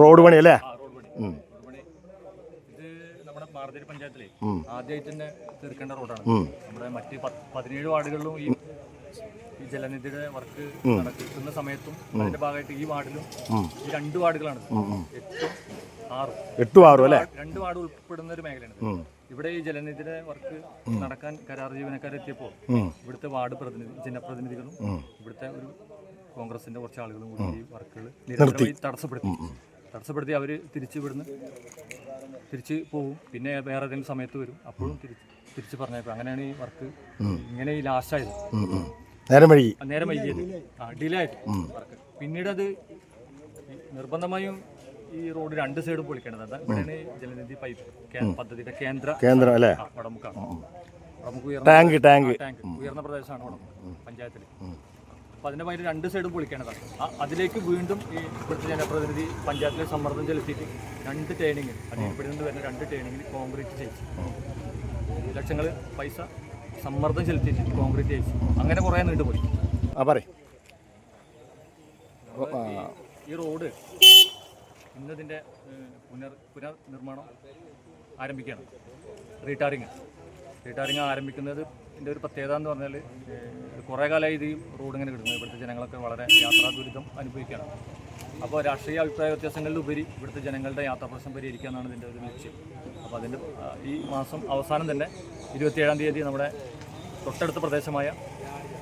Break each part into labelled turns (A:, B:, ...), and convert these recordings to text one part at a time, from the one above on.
A: Road പണി അല്ലേ?
B: മാർജരി പഞ്ചായത്തിലെ
A: ഉം.
B: ആദ്യമായിട്ട് തന്നെ തീർക്കേണ്ട റോഡാണ്. നമ്മുടെ മറ്റ് പത്ത് പതിനേഴ് വാർഡുകളിലും ഈ ഈ ജലനിധിയുടെ വർക്ക് നടക്കുന്ന സമയത്തും അതിന്റെ ഭാഗമായിട്ട് ഈ വാർഡിലും ഈ രണ്ട് വാർഡുകളാണ്.
A: ഉം, ഉം.
B: എട്ടും ആറും.
A: എട്ടും ആറും അല്ലേ?
B: രണ്ട് വാർഡ് ഉൾപ്പെടുന്ന ഒരു മേഖലയാണ് ഇവിടെ ഈ ജലനിധിയുടെ വർക്ക് നടക്കാൻ കരാർ ജീവനക്കാരെത്തിയപ്പോൾ. ഇവിടുത്തെ വാർഡ് പ്രതിനിധി ജനപ്രതിനിധികളും. ഇവിടുത്തെ ഒരു കോൺഗ്രസിന്റെ കുറച്ച് ആളുകളും കൂടി ഈ വർക്കുകൾ നിരന്തരമായി തടസ്സപ്പെടുത്തി. തടസ്സപ്പെടുത്തി അവർ തിരിച്ചു വിടുന്നു തിരിച്ച് പോവും. പിന്നെ വേറെ ഏതെങ്കിലും സമയത്ത് വരും. അപ്പോഴും തിരിച്ച് തിരിച്ച് പറഞ്ഞേക്കും. അങ്ങനെയാണ് ഈ വർക്ക് ഇങ്ങനെ ഈ ലാസ്റ്റ് ആയത്.
A: നേരം
B: വൈകി. നേരം വൈകിയത്. ആ ഡിലേ ആയിട്ട് വർക്ക്. പിന്നീട് അത് നിർബന്ധമായും ഈ റോഡ് രണ്ട് സൈഡും പൊളിക്കേണ്ടത്. ഇവിടെയാണ് ഈ ജലനിധി പൈപ്പ് പദ്ധതിയുടെ കേന്ദ്ര
A: കേന്ദ്രം അല്ലേ?
B: വടമുക്കാണ്. വടമുക്ക് ഉയർന്ന
A: ടാങ്ക് ടാങ്ക്
B: ടാങ്ക് ഉയർന്ന പ്രദേശമാണ് വടമുക്ക്. പഞ്ചായത്തിൽ അപ്പോൾ അതിന്റെ ഭാഗത്ത് രണ്ട് സൈഡും പൊളിക്കേണ്ടതാണ് അതിലേക്ക് വീണ്ടും ഈ ഇവിടുത്തെ ജനപ്രതിനിധി പഞ്ചായത്തിലെ സമ്മർദ്ദം ചെലുത്തിയിട്ട് രണ്ട് ടേണിങ്ങിൽ ഇവിടെ നിന്ന് വരുന്ന രണ്ട് ടേണിങ്ങിൽ കോൺക്രീറ്റ് ചെയ്യിച്ചു. ലക്ഷങ്ങൾ പൈസ സമ്മർദ്ദം ചെലുത്തിയിട്ട് കോൺക്രീറ്റ് ചെയ്യിച്ചു. അങ്ങനെ കുറേ നീണ്ടുപോയി
A: ആ പറയും.
B: ഈ റോഡ് ഇന്നതിന്റെ പുനർ പുനർനിർമ്മാണം ആരംഭിക്കുകയാണ്. റീടാറിങ് റീടാറിങ് ആരംഭിക്കുന്നത് ഇതിന്റെ ഒരു പ്രത്യേകത എന്ന് പറഞ്ഞാൽ കുറേ കാലമായി ഇത് റോഡ് ഇങ്ങനെ കിടക്കുന്നത് ഇവിടുത്തെ ജനങ്ങളൊക്കെ വളരെ യാത്രാ ദുരിതം അനുഭവിക്കുകയാണ്. അപ്പോൾ രാഷ്ട്രീയ അഭിപ്രായ വ്യത്യാസങ്ങളിലുപരി ഇവിടുത്തെ ജനങ്ങളുടെ യാത്രാ പ്രശ്നം പരിഹരിക്കുക എന്നാണ് ഇതിന്റെ ഒരു ലക്ഷ്യം. അപ്പോൾ അതിന്റെ ഈ മാസം അവസാനം തന്നെ ഇരുപത്തിയേഴാം തീയതി നമ്മുടെ തൊട്ടടുത്ത പ്രദേശമായ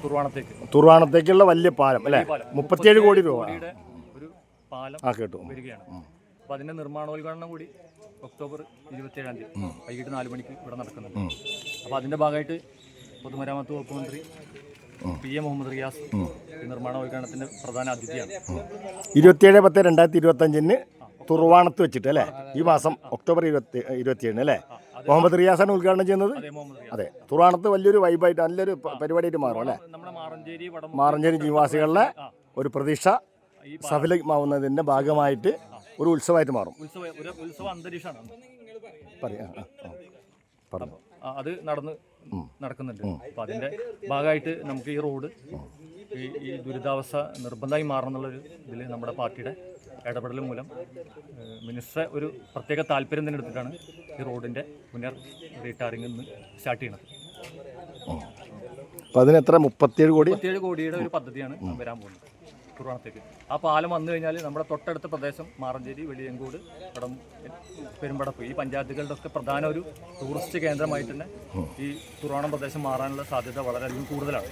B: തുർവാണത്തേക്ക്.
A: തുർവാണത്തേക്കുള്ള വലിയ പാലം അല്ലേ. മുപ്പത്തിയേഴ് കോടി രൂപ.
B: കോടിയുടെ ഒരു പാലം
A: ആ കേട്ടു.
B: വരികയാണ്. അപ്പോൾ അതിന്റെ നിർമ്മാണോദ്ഘാടനം കൂടി ഒക്ടോബർ ഇരുപത്തിയേഴാം തീയതി. വൈകിട്ട് നാല് മണിക്ക് ഇവിടെ നടക്കുന്നുണ്ട്. അപ്പോൾ അതിന്റെ ഭാഗമായിട്ട് പൊതുമരാമത്ത് വകുപ്പ് മന്ത്രി പി എ മുഹമ്മദ് റിയാസ് ഈ നിർമ്മാണോദ്ഘാടനത്തിന്റെ പ്രധാന അതിഥിയാണ്.
A: ഇരുപത്തിയേഴ് പത്ത് രണ്ടായിരത്തി ഇരുപത്തഞ്ചിന് തുറവാണത്ത് വെച്ചിട്ട് അല്ലേ? ഈ മാസം ഒക്ടോബർ ഇരുപത്തി ഇരുപത്തിയേഴിന് അല്ലേ? മുഹമ്മദ് റിയാസാണ് ഉദ്ഘാടനം ചെയ്യുന്നത്?
B: അതേ
A: തുറവാണത്ത് വലിയൊരു വൈബായിട്ട് നല്ലൊരു പരിപാടിയായിട്ട് മാറും അല്ലേ?
B: മാറഞ്ചേരി
A: നിവാസികളുടെ ഒരു പ്രതീക്ഷ സഫലമാവുന്നതിന്റെ ഭാഗമായിട്ട് ഒരു ഉത്സവമായിട്ട് മാറും.
B: ഉത്സവ ഒരു ഉത്സവ അന്തരീക്ഷമാണ്.
A: പറയാം പറഞ്ഞു.
B: അത് നടന്ന് നടക്കുന്നുണ്ട്. അപ്പം അതിന്റെ ഭാഗമായിട്ട് നമുക്ക് ഈ റോഡ് ഈ ഈ ദുരിതാവസ്ഥ നിർബന്ധമായി മാറണമെന്നുള്ളൊരു ഇതിൽ നമ്മുടെ പാർട്ടിയുടെ ഇടപെടൽ മൂലം മിനിസ്റ്റർ ഒരു പ്രത്യേക താല്പര്യം തന്നെ എടുത്തിട്ടാണ് ഈ റോഡിന്റെ പുനർ റീടാറിംഗ് ഇന്ന് സ്റ്റാർട്ട് ചെയ്യണത്.
A: അപ്പോൾ അതിന് എത്ര മുപ്പത്തിയേഴ് കോടി?
B: മുപ്പത്തിയേഴ് കോടിയുടെ ഒരു പദ്ധതിയാണ് വരാൻ പോകുന്നത്. കുറുവാണത്തേക്ക് ആ പാലം വന്നു കഴിഞ്ഞാൽ നമ്മുടെ തൊട്ടടുത്ത പ്രദേശം മാറഞ്ചേരി വെളിയങ്കോട് കടം പെരുമ്പടപ്പ്. ഈ പഞ്ചായത്തുകളുടെ ഒക്കെ പ്രധാന ഒരു ടൂറിസ്റ്റ് കേന്ദ്രമായിട്ട് തന്നെ ഈ തുറവാണം പ്രദേശം മാറാനുള്ള സാധ്യത വളരെയധികം കൂടുതലാണ്.